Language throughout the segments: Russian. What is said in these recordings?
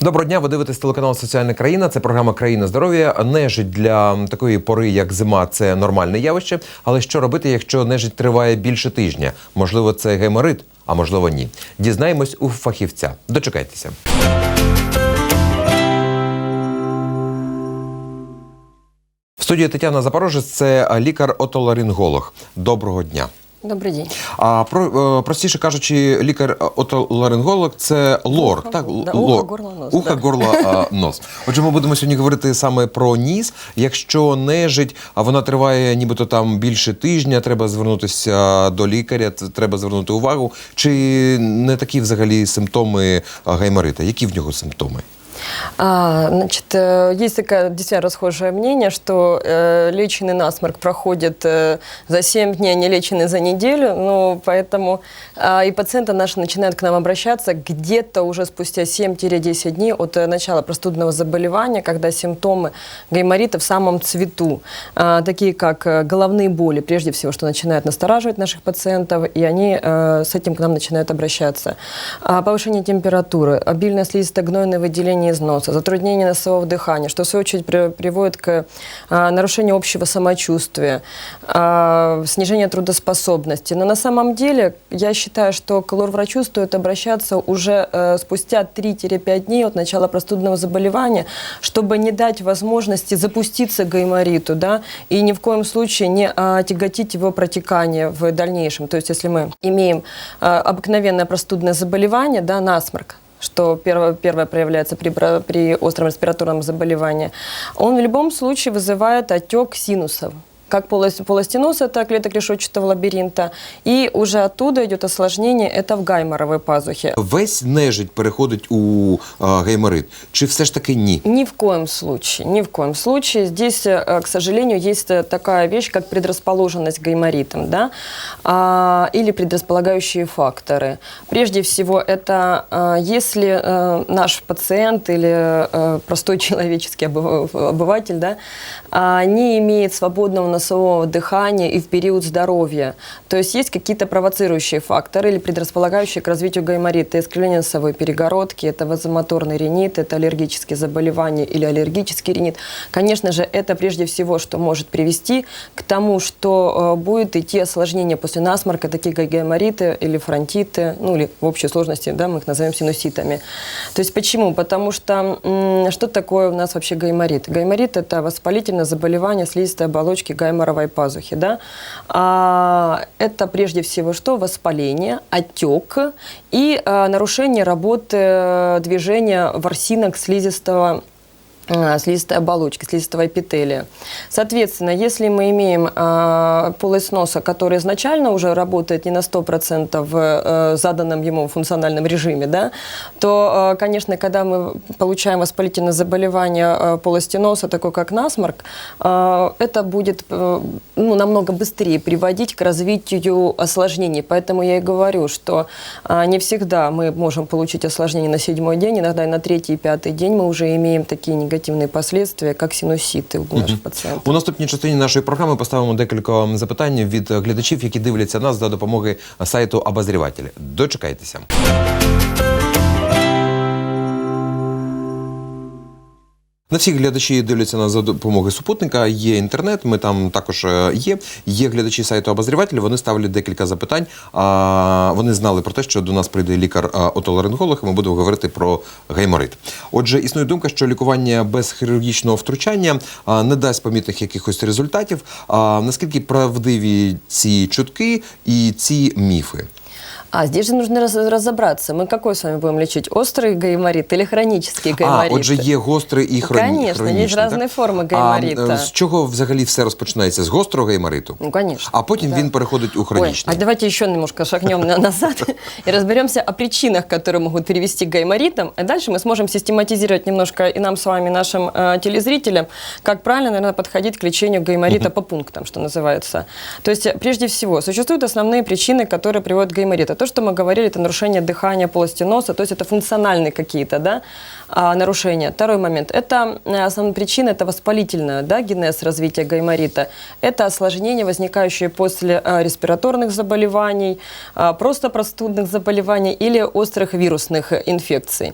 Доброго дня, ви дивитесь телеканал Соціальна країна. Це програма Країна здоров'я. Нежить для такої пори, як зима, це нормальне явище. Але що робити, якщо нежить триває більше тижня? Можливо, це геморит, а можливо, ні. Дізнаємось у фахівця. Дочекайтеся. В студії Тетяна Запорожець, це лікар-отоларинголог. Доброго дня. Добрий день. А про е, простіше кажучи, лікар-отоларинголог це лор, Ухо, так да, лор. ухо, горло, нос, Ухо, да. горло, а, нос. Отже, ми будемо сьогодні говорити саме про ніс. Якщо нежить, а вона триває нібито там більше тижня, треба звернутися до лікаря, треба звернути увагу. Чи не такі взагалі симптоми гайморита? Які в нього симптоми? А, значит, э, есть такое действительно расхожее мнение, что э, леченый насморк проходит э, за 7 дней, а не леченый за неделю. Ну, поэтому а, и пациенты наши начинают к нам обращаться где-то уже спустя 7-10 дней от э, начала простудного заболевания, когда симптомы гайморита в самом цвету, А, такие как э, головные боли, прежде всего, что начинают настораживать наших пациентов, и они э, с этим к нам начинают обращаться. А, Повышение температуры, обильное слизисто-гнойное выделение из носа, затруднение носового дыхания, что в свою очередь при- приводит к а, нарушению общего самочувствия, а, снижение трудоспособности. Но на самом деле я считаю, что к лор-врачу стоит обращаться уже э, спустя 3-5 дней от начала простудного заболевания, чтобы не дать возможности запуститься гаймориту, да, и ни в коем случае не а, тяготить его протекание в дальнейшем. То есть если мы имеем обыкновенное простудное заболевание, да, насморк, что первое, первое проявляется при, при остром респираторном заболевании, он в любом случае вызывает отек синусов. Как полостеноз, это клеток решетчатого лабиринта, и уже оттуда идет осложнение, это в гайморовой пазухе. Весь нежить переходить у а, гайморит? Чи все ж таки ні? Ни в коем случае, ни в коем случае. Здесь, э, к сожалению, есть э, такая вещь, как предрасположенность к гайморитам, да, а, или предрасполагающие факторы. Прежде всего, это а, если э, наш пациент или э, простой человеческий обыв- обыватель, да, а, не имеет свободного носового дыхания и в период здоровья. То есть есть какие-то провоцирующие факторы или предрасполагающие к развитию гайморита, искривление носовой перегородки, это вазомоторный ринит, это аллергические заболевания или аллергический ринит. Конечно же, это прежде всего, что может привести к тому, что э, будет идти осложнение после насморка, такие как гаймориты или фронтиты, ну или в общей сложности, да, мы их назовем синуситами. То есть почему? Потому что что такое у нас вообще гайморит? Гайморит – это воспалительное заболевание слизистой оболочки гайморовой пазухи. Да? А, это прежде всего что? Воспаление, отек и а, нарушение работы э, движения ворсинок слизистого слизистой оболочки, слизистого эпителия. Соответственно, если мы имеем а, полость носа, которая изначально уже работает не на 100% в э, заданном ему функциональном режиме, да, то, э, конечно, когда мы получаем воспалительное заболевание э, полости носа, такое как насморк, э, это будет э, ну, намного быстрее приводить к развитию осложнений. Поэтому я и говорю, что а, не всегда мы можем получить осложнение на седьмой день, иногда и на третий и пятый день мы уже имеем такие негативные последствия, як синуситы у наших пацієнтів. У наступній частині нашої програми поставимо декілька запитань від е, глядачів, які дивляться нас за допомогою сайту Обозрівателі. Дочекайтеся. Не всі глядачі дивляться нас за допомогою супутника. Є інтернет, ми там також е, є. Є глядачі сайту Обозрівателі. Вони ставлять декілька запитань. А вони знали про те, що до нас прийде лікар-отоларинголог, і ми будемо говорити про гайморит. Отже, існує думка, що лікування без хірургічного втручання не дасть помітних якихось результатів. А наскільки правдиві ці чутки і ці міфи? А здесь же нужно раз- разобраться. Мы какой с вами будем лечить? Острый гайморит или хронический А, гайморит? отже, є гострий і хроні... Конечно, є хронічний. різні так? форми А, гайморита. е, з чого взагалі все розпочинається? З гострого гаймориту? Ну, конечно. А потім Да. він переходить у Ой, хронічний. а давайте еще немножко шагнем на- назад и разберемся о причинах, которые могут привести к гайморитам. А дальше мы сможем систематизировать немножко и нам с вами, и нашим э, телезрителям, как правильно, наверное, подходить к лечению гайморита по пунктам, что называется. То есть, э, прежде всего, существуют основные причины, которые приводят к гаймориту. То, что мы говорили, это нарушение дыхания полости носа, то есть это функциональные какие-то да, а, нарушения. Второй момент. Это э, основная причина, это воспалительная да, генез развития гайморита. Это осложнения, возникающие после э, респираторных заболеваний, а, просто простудных заболеваний или острых вирусных инфекций.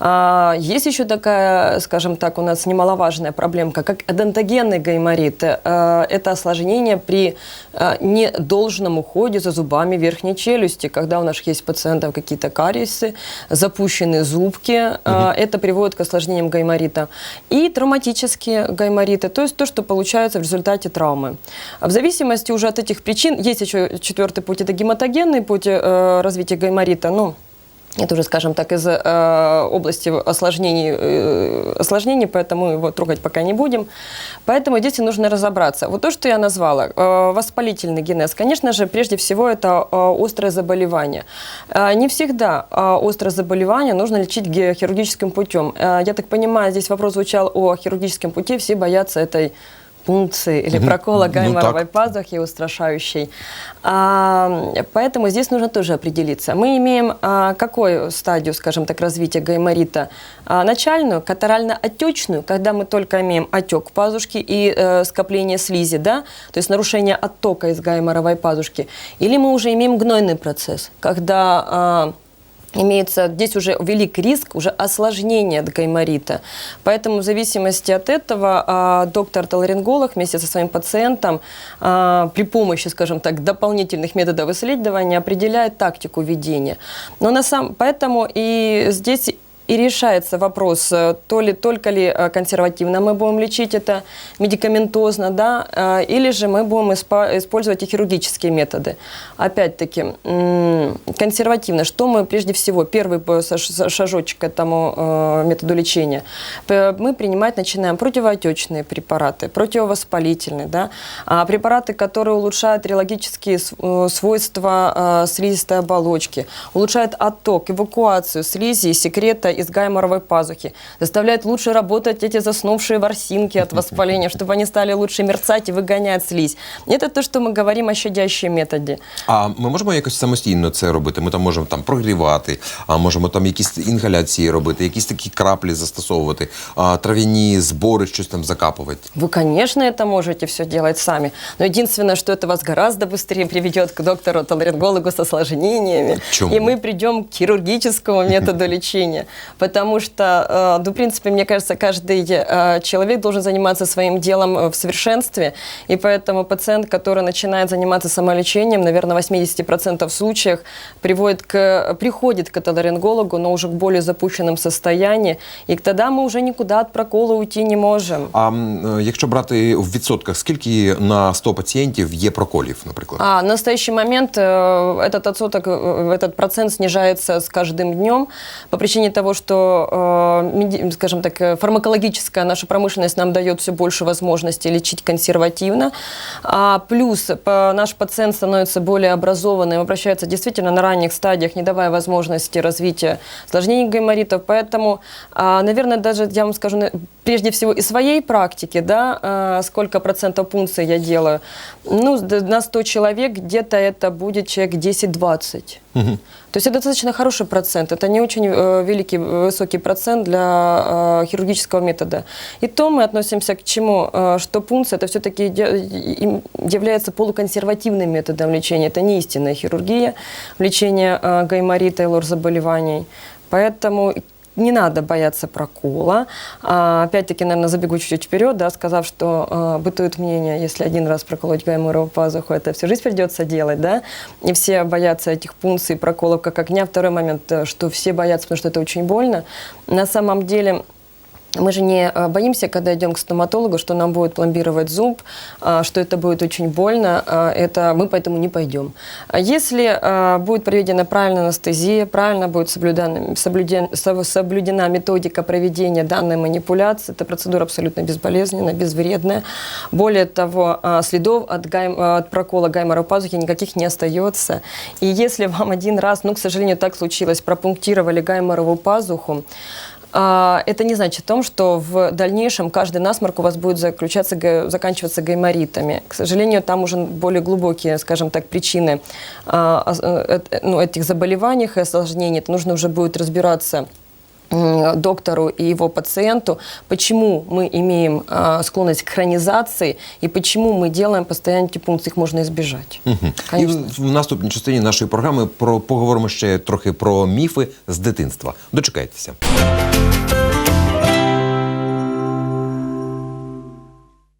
А, Есть еще такая, скажем так, у нас немаловажная проблемка, как эдентогенный гайморит. Э, Это осложнение при э, недолжном уходе за зубами верхней челюсти, когда у нас есть пациентов какие-то кариесы, запущенные зубки. Э, Это приводит к осложнениям гайморита. И травматические гаймориты, то есть то, что получается в результате травмы. А В зависимости уже от этих причин, есть еще четвертый путь, это гематогенный путь э, развития гайморита, ну, это уже, скажем так, из э, области осложнений, э, осложнений, поэтому его трогать пока не будем. Поэтому и нужно разобраться. Вот то, что я назвала, э, воспалительный генез, конечно же, прежде всего это э, острое заболевание. Э, не всегда э, острое заболевание нужно лечить хирургическим путем. Э, я так понимаю, здесь вопрос звучал о хирургическом пути, все боятся этой пункции или прокола Ну, гайморовой так. пазухи устрашающей. А, поэтому здесь нужно тоже определиться. Мы имеем а, какую стадию, скажем так, развития гайморита? А, начальную, катарально-отечную, когда мы только имеем отек пазушки и э, скопление слизи, да, то есть нарушение оттока из гайморовой пазушки. Или мы уже имеем гнойный процесс, когда а, имеется здесь уже велик риск уже осложнения гайморита. Поэтому в зависимости от этого а, доктор-толеринголог вместе со своим пациентом а, при помощи, скажем так, дополнительных методов исследования определяет тактику ведения. Но на самом, поэтому и здесь и решается вопрос, э, то ли, только ли э, консервативно мы будем лечить это медикаментозно, да, э, или же мы будем использовать и хирургические методы. Опять-таки, консервативно, что мы прежде всего, первый шажочек к этому методу лечения, мы принимать начинаем противоотечные препараты, противовоспалительные, да, а препараты, которые улучшают э, свойства слизистой оболочки, улучшают отток, эвакуацию слизи секрета из гайморовой пазухи, заставляют лучше работать эти заснувшие ворсинки от воспаления, чтобы они стали лучше мерцать и выгонять слизь. Это то, что мы говорим о щадящем методе. А ми можемо якось самостійно це робити? Ми там можемо там прогрівати, а можемо там якісь інгаляції робити, якісь такі краплі застосовувати, а, трав'яні збори, щось там закапувати. Вы, конечно, это можете все делать сами. Но единственное, что это вас гораздо быстрее приведет к доктору-толерингологу с осложнениями. Почему? И мы придем к хирургическому методу лечения. Потому что, э, ну, в принципе, мне кажется, каждый э, человек должен заниматься своим делом э, в совершенстве. И поэтому пациент, который начинает заниматься самолечением, наверное, в 80% случаях приводит к, приходит к толерингологу, но уже к более запущенном состоянии. И тогда мы уже никуда от прокола уйти не можем. А м, е, якщо брати в відсотках, скільки на 100 пацієнтів є проколів, наприклад? А, в настоящий момент э, этот отсоток, э, этот процент снижается с каждым днем по причине того, что, э, скажем так, э, фармакологическая наша промышленность нам дает все больше возможностей лечить консервативно. А плюс наш пациент становится более образованным, обращается действительно на ранних стадиях, не давая возможности развития осложнений гайморитов. Поэтому, а, наверное, даже я вам скажу, прежде всего из своей практики, да, а, сколько процентов пункций я делаю, ну, на 100 человек где-то это будет человек 10-20. То есть это достаточно хороший процент, это не очень э, великий, высокий процент для э, хирургического метода. И то мы относимся к чему, э, что пункция это все-таки является полуконсервативным методом лечения, это не истинная хирургия, лечение э, гайморита и лор-заболеваний. Поэтому не надо бояться прокола. А, опять-таки, наверное, забегу чуть-чуть вперед, да, сказав, что э, бытует мнение, если один раз проколоть гайморовую пазуху, это всю жизнь придется делать, да, и все боятся этих пункций, проколов как огня. Второй момент, э, что все боятся, потому что это очень больно. На самом деле, мы же не э, боимся, когда идем к стоматологу, что нам будет пломбировать зуб, а, что это будет очень больно. а, Это мы поэтому не пойдем. А Если а, будет проведена правильная анестезия, правильно будет соблюдена, соблюден- со- соблюдена методика проведения данной манипуляции, эта процедура абсолютно безболезненная, безвредная. Более того, а, следов от, гайм- а, от прокола гайморовой пазухи никаких не остается. И если вам один раз, ну, к сожалению, так случилось, пропунктировали гайморовую пазуху, а, это не значит о том, что в дальнейшем каждый насморк у вас будет заключаться, га- заканчиваться гайморитами. К сожалению, там уже более глубокие, скажем так, причины а, ос- э, э, ну, этих заболеваний и осложнений. Это нужно уже будет разбираться м, доктору и его пациенту, почему мы имеем а, склонность к хронизации и почему мы делаем постоянные эти пункции, их можно избежать. І Конечно. в в наступній частині нашої програми про поговоримо ще трохи про міфи з дитинства. Дочекайтеся.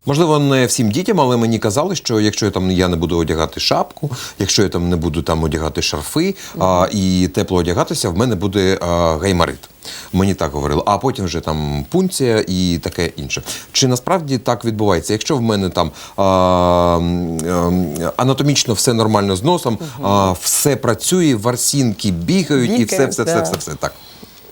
Можливо, не всім дітям, але мені казали, що якщо я там я не буду одягати шапку, якщо я там не буду там одягати шарфи а, і тепло одягатися, в мене буде а, гаймарит. Мені так говорили. А потім вже там пункція і таке інше. Чи насправді так відбувається? Якщо в мене там а, ем, анатомічно все нормально з носом, а, все працює, варсінки бігають, і все, все, все, все, все так.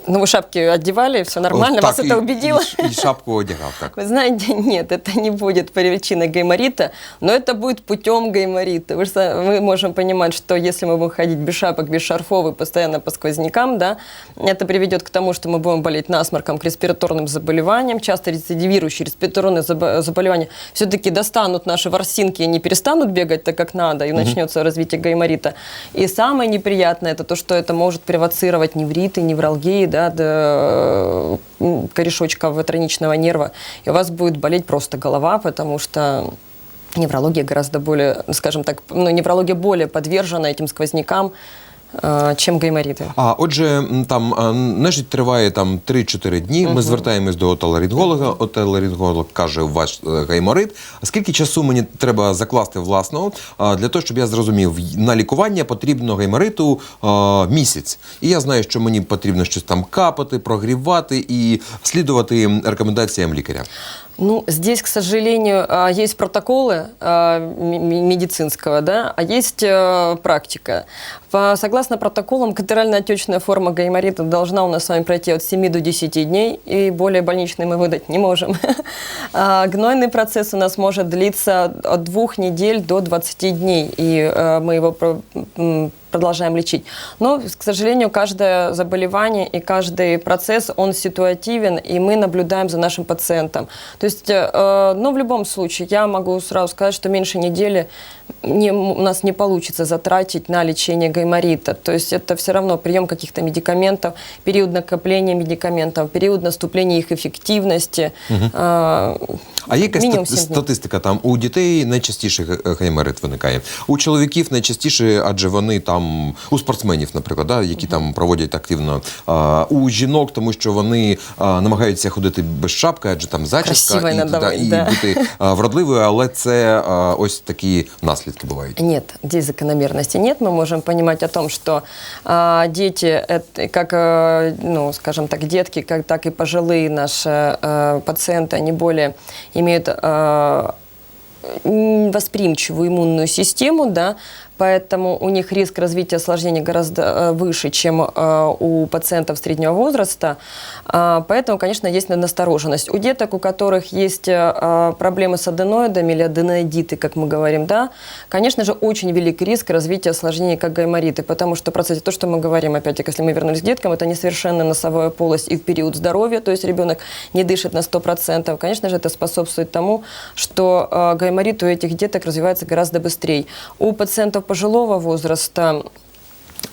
Ну, вы шапки одевали, все нормально, От вас так, это і- убедило? І, і шапку одягав так. Вы знаете, нет, это не будет причиной гайморита, но это будет путем гайморита. Вы же са- мы можем понимать, что если мы будем ходить без шапок, без шарфов и постоянно по сквознякам, да, это приведет к тому, что мы будем болеть насморком, к респираторным заболеваниям. Часто рецидивирующие респираторные забо- заболевания все-таки достанут наши ворсинки и не перестанут бегать так, как надо, и начнется развитие гайморита. И самое неприятное, это то, что это может провоцировать невриты, невралгии, да, до м, корешочка ватроничного нерва, и у вас будет болеть просто голова, потому что неврология гораздо более, скажем так, ну, неврология более подвержена этим сквознякам, э, чем. А отже, там а, нежить триває там 3-4 дні. Ми звертаємось до отоларинголога. Отоларинголог каже, у вас е, гайморит. А скільки часу мені треба закласти власного для того, щоб я зрозумів, на лікування потрібно гаймориту місяць. І я знаю, що мені потрібно щось там капати, прогрівати і слідувати рекомендаціям лікаря. Ну, здесь, к сожалению, а, есть протоколы а, медицинского, да, а есть э, практика. Согласно протоколам, катарально-отечная форма гайморита должна у нас с вами пройти от 7 до 10 дней, и более больничный мы выдать не можем. А Гнойный процесс у нас может длиться от двух недель до 20 дней, и э, мы его продолжаем лечить. Но, к сожалению, каждое заболевание и каждый процесс, он ситуативен, и мы наблюдаем за нашим пациентом. То есть, э, но в любом случае, я могу сразу сказать, что меньше недели не, у нас не получится затратить на лечение гайморита. То есть это все равно прием каких-то медикаментов, период накопления медикаментов, период наступления их эффективности. Э, А є якась Мінімум стат- сім днів. статистика там у дітей найчастіше г- гайморит виникає. У чоловіків найчастіше, адже вони там у спортсменів, наприклад, да, які там проводять активно. А, у жінок, тому що вони а, намагаються ходити без шапки, адже там зачіска Красиво і, надавати, і да. бути а, вродливою, але це а, ось такі наслідки бувають. Нет, здесь закономерности нет. Мы можем понимать о том, что а, дети, это, как, э, ну, скажем так, детки, как, так и пожилые наши э, пациенты, они более имеют э, м, восприимчивую иммунную систему, да, поэтому у них риск развития осложнений гораздо э, выше, чем э, у пациентов среднего возраста. А, Поэтому, конечно, есть настороженность. У деток, у которых есть э, проблемы с аденоидами или аденоидиты, как мы говорим, да, конечно же, очень велик риск развития осложнений, как гаймориты, потому что процессе, то, что мы говорим, опять-таки, если мы вернулись к деткам, это несовершенная носовая полость и в период здоровья, то есть ребенок не дышит на 100%. Конечно же, это способствует тому, что гайморит у этих деток развивается гораздо быстрее. У пациентов пожилого возраста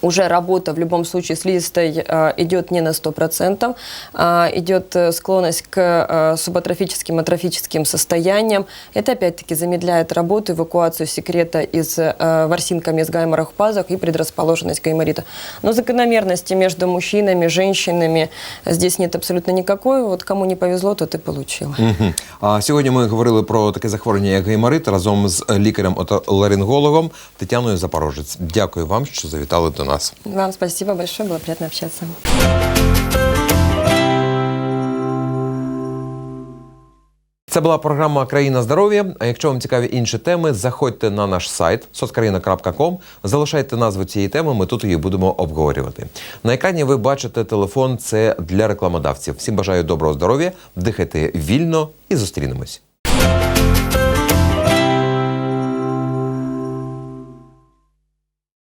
уже работа в любом случае слизистой э, идет не на 100%, а идет э, склонность к э, субатрофическим, атрофическим состояниям. Это опять-таки замедляет работу, эвакуацию секрета из э, ворсинками из гайморах в пазах и предрасположенность гайморита. Но закономерности между мужчинами, женщинами здесь нет абсолютно никакой. Вот кому не повезло, тот и получил. Мгм. А сьогодні ми говорили про таке захворювання, як гайморит, разом з лікарем-отоларингологом Тетяною Запорожець. Дякую вам, що завітали до нас. Вам спасибо большое, было приятно общаться. Це була програма Країна здоров'я. А якщо вам цікаві інші теми, заходьте на наш сайт соцкраїна.ком, залишайте назву цієї теми. Ми тут її будемо обговорювати. На екрані ви бачите телефон. Це для рекламодавців. Всім бажаю доброго здоров'я, дихайте вільно і зустрінемось.